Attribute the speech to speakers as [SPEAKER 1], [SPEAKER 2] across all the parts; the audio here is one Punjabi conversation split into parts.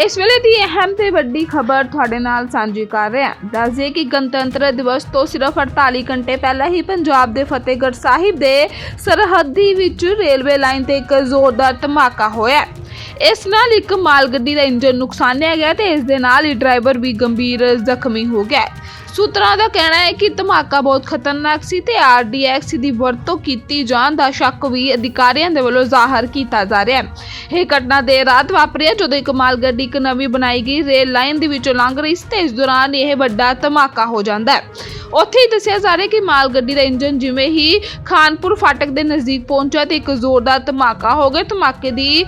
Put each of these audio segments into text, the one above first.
[SPEAKER 1] ਇਸ ਵੇਲੇ ਦੀ ਅਹਿਮ ਤੇ ਵੱਡੀ ਖਬਰ ਤੁਹਾਡੇ ਨਾਲ ਸਾਂਝੀ ਕਰ ਰਹੇ ਹਾਂ। ਦੱਸਦੇ ਕਿ ਗਣਤੰਤਰ ਦਿਵਸ ਤੋਂ ਸਿਰਫ 48 ਘੰਟੇ ਪਹਿਲਾਂ ਹੀ ਪੰਜਾਬ ਦੇ ਫਤਿਹਗੜ੍ਹ ਸਾਹਿਬ ਦੇ ਸਰਹੱਦੀ ਵਿੱਚ ਰੇਲਵੇ ਲਾਈਨ ਤੇ ਇੱਕ ਜ਼ੋਰਦਾਰ ਧਮਾਕਾ ਹੋਇਆ ਇਸ ਨਾਲ ਇੱਕ ਮਾਲ ਗੱਡੀ ਦਾ ਇੰਜਨ ਨੁਕਸਾਨਿਆ ਗਿਆ ਤੇ ਇਸ ਦੇ ਨਾਲ ਹੀ ਡਰਾਈਵਰ ਵੀ ਗੰਭੀਰ ਜ਼ਖਮੀ ਹੋ ਗਿਆ ਸੂਤਰਾਂ ਦਾ ਕਹਿਣਾ ਹੈ ਕਿ ਧਮਾਕਾ ਬਹੁਤ ਖਤਰਨਾਕ ਸੀ ਤੇ ਆਰਡੀਐਕਸ ਦੀ ਵਰਤੋਂ ਕੀਤੀ ਜਾਣ ਦਾ ਸ਼ੱਕ ਵੀ ਅਧਿਕਾਰੀਆਂ ਦੇ ਵੱਲੋਂ ਜ਼ਾਹਰ ਕੀਤਾ ਜਾ ਰਿਹਾ ਹੈ। ਇਹ ਘਟਨਾ ਦੇਰ ਰਾਤ ਵਾਪਰੀ ਹੈ ਜਦੋਂ ਇੱਕ ਮਾਲ ਗੱਡੀ ਇੱਕ ਨਵੀਂ ਬਣਾਈ ਗਈ ਰੇਲ ਲਾਈਨ ਦੇ ਵਿੱਚੋਂ ਲੰਘ ਰਹੀ ਸੀ ਤੇ ਇਸ ਦੌਰਾਨ ਇਹ ਵੱਡਾ ਧਮਾਕਾ ਹੋ ਜਾਂਦਾ ਹੈ। ਉੱਥੇ ਹੀ ਦੱਸਿਆ ਜਾ ਰਿਹਾ ਕਿ ਮਾਲ ਗੱਡੀ ਦਾ ਇੰਜਨ ਜਿਵੇਂ ਹੀ ਖਾਨਪੁਰ ਫਾਟਕ ਦੇ ਨਜ਼ਦੀਕ ਪਹੁੰਚਿਆ ਤੇ ਇੱਕ ਜ਼ੋਰਦਾਰ ਧਮਾਕਾ ਹੋ ਗਿਆ। ਧਮਾਕੇ ਦੀ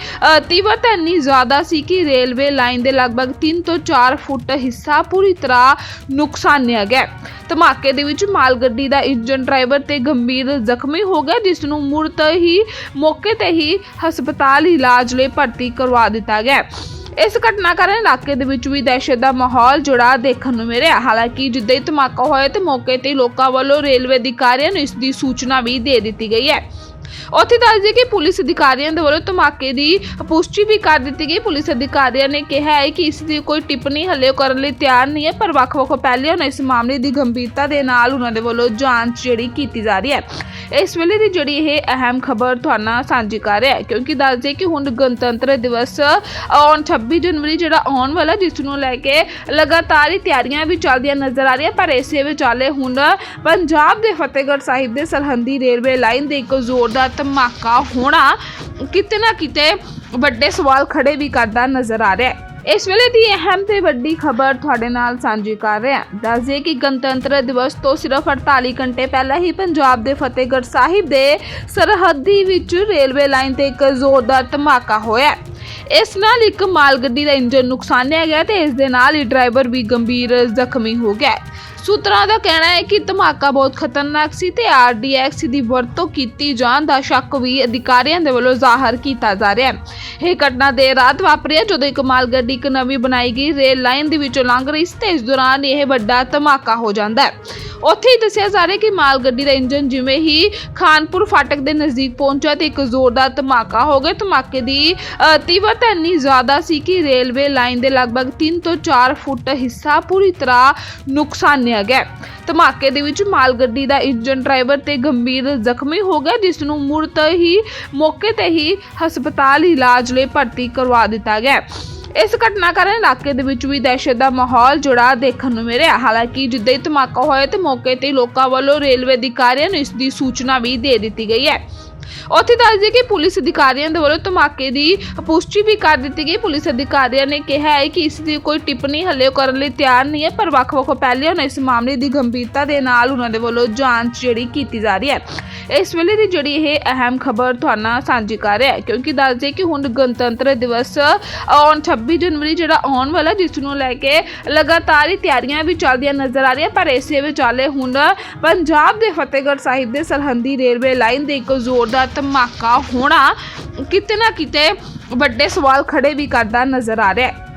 [SPEAKER 1] ਤੀਵਰਤਾ ਇੰਨੀ ਜ਼ਿਆਦਾ ਸੀ ਕਿ ਰੇਲਵੇ ਲਾਈਨ ਦੇ ਲਗਭਗ 3 ਤੋਂ 4 ਫੁੱਟ ਹਿੱਸਾ ਪੂਰੀ ਤਰ੍ਹਾਂ ਨੁਕਸਾਨਿਆ ਗਿਆ। ਧਮਾਕੇ ਦੇ ਵਿੱਚ ਮਾਲ ਗੱਡੀ ਦਾ ਇੰਜਨ ਡਰਾਈਵਰ ਤੇ ਗੰਭੀਰ ਜ਼ਖਮੀ ਹੋ ਗਿਆ, ਜਿਸ ਨੂੰ ਮੁਰਤ ਹੀ ਮੌਕੇ ਤੇ ਹੀ ਹਸਪਤਾਲ ਇਲਾਜ ਲਈ ਭਰਤੀ ਕਰਵਾ ਦਿੱਤਾ ਗਿਆ। ਇਸ ਘਟਨਾ ਕਾਰਨ ਇਲਾਕੇ ਦੇ ਵਿੱਚ ਵੀ ਦਹਿਸ਼ਤ ਦਾ ਮਾਹੌਲ ਜੁੜਾ ਦੇਖਣ ਨੂੰ ਮਿਲਿਆ। ਹਾਲਾਂਕਿ ਜਿੱਦਾਂ ਹੀ ਧਮਾਕਾ ਹੋਇਆ ਤੇ ਮੌਕੇ ਤੇ ਲੋਕਾਂ ਵੱਲੋਂ ਰੇਲਵੇ ਅਧਿਕਾਰੀਆਂ ਨੂੰ ਇਸ ਦੀ ਸੂਚਨਾ ਵੀ ਦੇ ਦਿੱਤੀ ਗਈ ਹੈ। ਉੱਥੇ ਦੱਸ ਦਈਏ ਕਿ ਪੁਲਿਸ ਅਧਿਕਾਰੀਆਂ ਦੇ ਵੱਲੋਂ ਧਮਾਕੇ ਦੀ ਪੁਸ਼ਟੀ ਵੀ ਕਰ ਦਿੱਤੀ ਗਈ। ਪੁਲਿਸ ਅਧਿਕਾਰੀਆਂ ਨੇ ਕਿਹਾ ਹੈ ਕਿ ਇਸ ਦੀ ਕੋਈ ਟਿੱਪਣੀ ਹੱਲੇ ਕਰਨ ਲਈ ਤਿਆਰ ਨਹੀਂ ਹੈ, ਪਰ ਵੱਖ-ਵੱਖ ਪਹਿਲਿਆਂ ਨੂੰ ਇਸ ਮਾਮਲੇ ਦੀ ਗੰਭੀਰਤਾ ਦੇ ਨਾਲ ਉਹਨਾਂ ਦੇ ਵੱਲੋਂ ਜਾਂਚ ਜਿਹੜੀ ਕੀਤੀ ਜਾ ਰਹੀ ਹੈ। ਇਸ ਵੇਲੇ ਦੀ ਜਿਹੜੀ ਇਹ ਅਹਿਮ ਖਬਰ ਤੁਹਾਨੂੰ ਸਾਂਝੀ ਕਰ ਰਿਹਾ ਹੈ, ਕਿਉਂਕਿ ਦੱਸ ਦਈਏ ਕਿ ਹੁਣ ਗਣਤੰਤਰ ਦਿਵਸ ਆਉਣ 26 ਜਨਵਰੀ ਜਿਹੜਾ ਆਉਣ ਵਾਲਾ, ਜਿਸ ਨੂੰ ਲੈ ਕੇ ਲਗਾਤਾਰ ਹੀ ਤਿਆਰੀਆਂ ਵੀ ਚੱਲਦੀਆਂ ਨਜ਼ਰ ਆ ਰਹੀਆਂ, ਪਰ ਇਸੇ ਵਿਚਾਲੇ ਹੁਣ ਪੰਜਾਬ ਦੇ ਫਤਿਹਗੜ੍ਹ ਸਾਹਿਬ ਦੇ ਸਰਹੰਦੀ ਰੇਲਵੇ ਲਾਈਨ ਦੇ ਇੱਕ ਜ਼ੋਰਦਾਰ ਧਮਾਕਾ ਹੋਣਾ ਕਿਤੇ ਨਾ ਕਿਤੇ ਵੱਡੇ ਸਵਾਲ ਖੜੇ ਵੀ ਕਰਦਾ ਨਜ਼ਰ ਆ ਰਿਹਾ ਹੈ। ਇਸ ਵੇਲੇ ਦੀ ਅਹਿਮ ਤੇ ਵੱਡੀ ਖਬਰ ਤੁਹਾਡੇ ਨਾਲ ਸਾਂਝੀ ਕਰ ਰਹੇ ਹਾਂ। ਦੱਸਦੇ ਕਿ ਗਣਤੰਤਰ ਦਿਵਸ ਤੋਂ ਸਿਰਫ 48 ਘੰਟੇ ਪਹਿਲਾਂ ਹੀ ਪੰਜਾਬ ਦੇ ਫਤਿਹਗੜ੍ਹ ਸਾਹਿਬ ਦੇ ਸਰਹੱਦੀ ਵਿੱਚ ਰੇਲਵੇ ਲਾਈਨ ਤੇ ਇੱਕ ਜ਼ੋਰਦਾਰ ਧਮਾਕਾ ਹੋਇਆ ਇਸ ਨਾਲ ਇੱਕ ਮਾਲ ਗੱਡੀ ਦਾ ਇੰਜਨ ਨੁਕਸਾਨਿਆ ਗਿਆ ਤੇ ਇਸ ਦੇ ਨਾਲ ਹੀ ਡਰਾਈਵਰ ਵੀ ਗੰਭੀਰ ਜ਼ਖਮੀ ਹੋ ਗਿਆ ਸੂਤਰਾਂ ਦਾ ਕਹਿਣਾ ਹੈ ਕਿ ਧਮਾਕਾ ਬਹੁਤ ਖਤਰਨਾਕ ਸੀ ਤੇ ਆਰਡੀਐਕਸ ਦੀ ਵਰਤੋਂ ਕੀਤੀ ਜਾਣ ਦਾ ਸ਼ੱਕ ਵੀ ਅਧਿਕਾਰੀਆਂ ਦੇ ਵੱਲੋਂ ਜ਼ਾਹਰ ਕੀਤਾ ਜਾ ਰਿਹਾ ਹੈ। ਇਹ ਘਟਨਾ ਦੇਰ ਰਾਤ ਵਾਪਰੀ ਹੈ, ਜਦੋਂ ਇੱਕ ਮਾਲ ਗੱਡੀ ਇੱਕ ਨਵੀਂ ਬਣਾਈ ਗਈ ਰੇਲ ਲਾਈਨ ਦੇ ਵਿੱਚੋਂ ਲੰਘ ਰਹੀ ਸੀ ਤੇ ਇਸ ਦੌਰਾਨ ਇਹ ਵੱਡਾ ਧਮਾਕਾ ਹੋ ਜਾਂਦਾ ਹੈ। ਉੱਥੇ ਹੀ ਦੱਸਿਆ ਜਾ ਰਿਹਾ ਕਿ ਮਾਲ ਗੱਡੀ ਦਾ ਇੰਜਨ ਜਿਵੇਂ ਹੀ ਖਾਨਪੁਰ ਫਾਟਕ ਦੇ ਨਜ਼ਦੀਕ ਪਹੁੰਚਿਆ ਤੇ ਇੱਕ ਜ਼ੋਰਦਾਰ ਧਮਾਕਾ ਹੋ ਗਿਆ। ਧਮਾਕੇ ਦੀ ਤੀਵਰਤਾ ਇੰਨੀ ਜ਼ਿਆਦਾ ਸੀ ਕਿ ਰੇਲਵੇ ਲਾਈਨ ਦੇ ਲਗਭਗ 3 ਤੋਂ 4 ਫੁੱਟ ਹਿੱਸਾ ਪੂਰੀ ਤਰ੍ਹਾਂ ਨੁਕਸਾਨਿਆ ਗਿਆ। ਧਮਾਕੇ ਦੇ ਵਿੱਚ ਮਾਲ ਗੱਡੀ ਦਾ ਇੰਜਨ ਡਰਾਈਵਰ ਤੇ ਗੰਭੀਰ ਜ਼ਖਮੀ ਹੋ ਗਿਆ, ਜਿਸ ਨੂੰ ਮੁਰਤ ਹੀ ਮੌਕੇ ਤੇ ਹੀ ਹਸਪਤਾਲ ਇਲਾਜ ਲਈ ਭਰਤੀ ਕਰਵਾ ਦਿੱਤਾ ਗਿਆ। ਇਸ ਘਟਨਾ ਕਾਰਨ ਇਲਾਕੇ ਦੇ ਵਿੱਚ ਵੀ ਦਹਿਸ਼ਤ ਦਾ ਮਾਹੌਲ ਜੁੜਾ ਦੇਖਣ ਨੂੰ ਮਿਲਿਆ। ਹਾਲਾਂਕਿ ਜਿੱਦਾਂ ਹੀ ਧਮਾਕਾ ਹੋਇਆ ਤੇ ਮੌਕੇ ਤੇ ਲੋਕਾਂ ਵੱਲੋਂ ਰੇਲਵੇ ਅਧਿਕਾਰੀਆਂ ਨੂੰ ਇਸ ਦੀ ਸੂਚਨਾ ਵੀ ਦੇ ਦਿੱਤੀ ਗਈ ਹੈ। ਉੱਥੇ ਦੱਸ ਦਈਏ ਕਿ ਪੁਲਿਸ ਅਧਿਕਾਰੀਆਂ ਦੇ ਵੱਲੋਂ ਧਮਾਕੇ ਦੀ ਪੁਸ਼ਟੀ ਵੀ ਕਰ ਦਿੱਤੀ ਗਈ। ਪੁਲਿਸ ਅਧਿਕਾਰੀਆਂ ਨੇ ਕਿਹਾ ਹੈ ਕਿ ਇਸ ਦੀ ਕੋਈ ਟਿੱਪਣੀ ਹਲੇ ਕਰਨ ਲਈ ਤਿਆਰ ਨਹੀਂ ਹੈ, ਪਰ ਵੱਖ-ਵੱਖ ਪਹਿਲਿਆਂ ਨੂੰ ਇਸ ਮਾਮਲੇ ਦੀ ਗੰਭੀਰਤਾ ਦੇ ਨਾਲ ਉਹਨਾਂ ਦੇ ਵੱਲੋਂ ਜਾਂਚ ਜਿਹੜੀ ਕੀਤੀ ਜਾ ਰਹੀ ਹੈ। ਇਸ ਵੇਲੇ ਦੀ ਜਿਹੜੀ ਇਹ ਅਹਿਮ ਖਬਰ ਤੁਹਾਨੂੰ ਸਾਂਝੀ ਕਰ ਰਿਹਾ ਹੈ, ਕਿਉਂਕਿ ਦੱਸ ਦਈਏ ਕਿ ਹੁਣ ਗਣਤੰਤਰ ਦਿਵਸ ਆਉਣ 26 ਜਨਵਰੀ ਜਿਹੜਾ ਆਉਣ ਵਾਲਾ ਜਿਸ ਨੂੰ ਲੈ ਕੇ ਲਗਾਤਾਰ ਹੀ ਤਿਆਰੀਆਂ ਵੀ ਚੱਲਦੀਆਂ ਨਜ਼ਰ ਆ ਰਹੀਆਂ, ਪਰ ਇਸੇ ਵਿਚਾਲੇ ਹੁਣ ਪੰਜਾਬ ਦੇ ਫਤਿਹਗੜ੍ਹ ਸਾਹਿਬ ਦੇ ਸਰਹੰਦੀ ਰੇਲਵੇ ਲਾਈਨ ਦੇ ਇੱਕ ਜ਼ੋਰ ਜ਼ੋਰਦਾਰ ਧਮਾਕਾ ਹੋਣਾ ਕਿਤੇ ਨਾ ਕਿਤੇ ਵੱਡੇ ਸਵਾਲ ਖੜੇ ਵੀ ਕਰਦਾ ਨਜ਼ਰ ਆ ਰਿਹਾ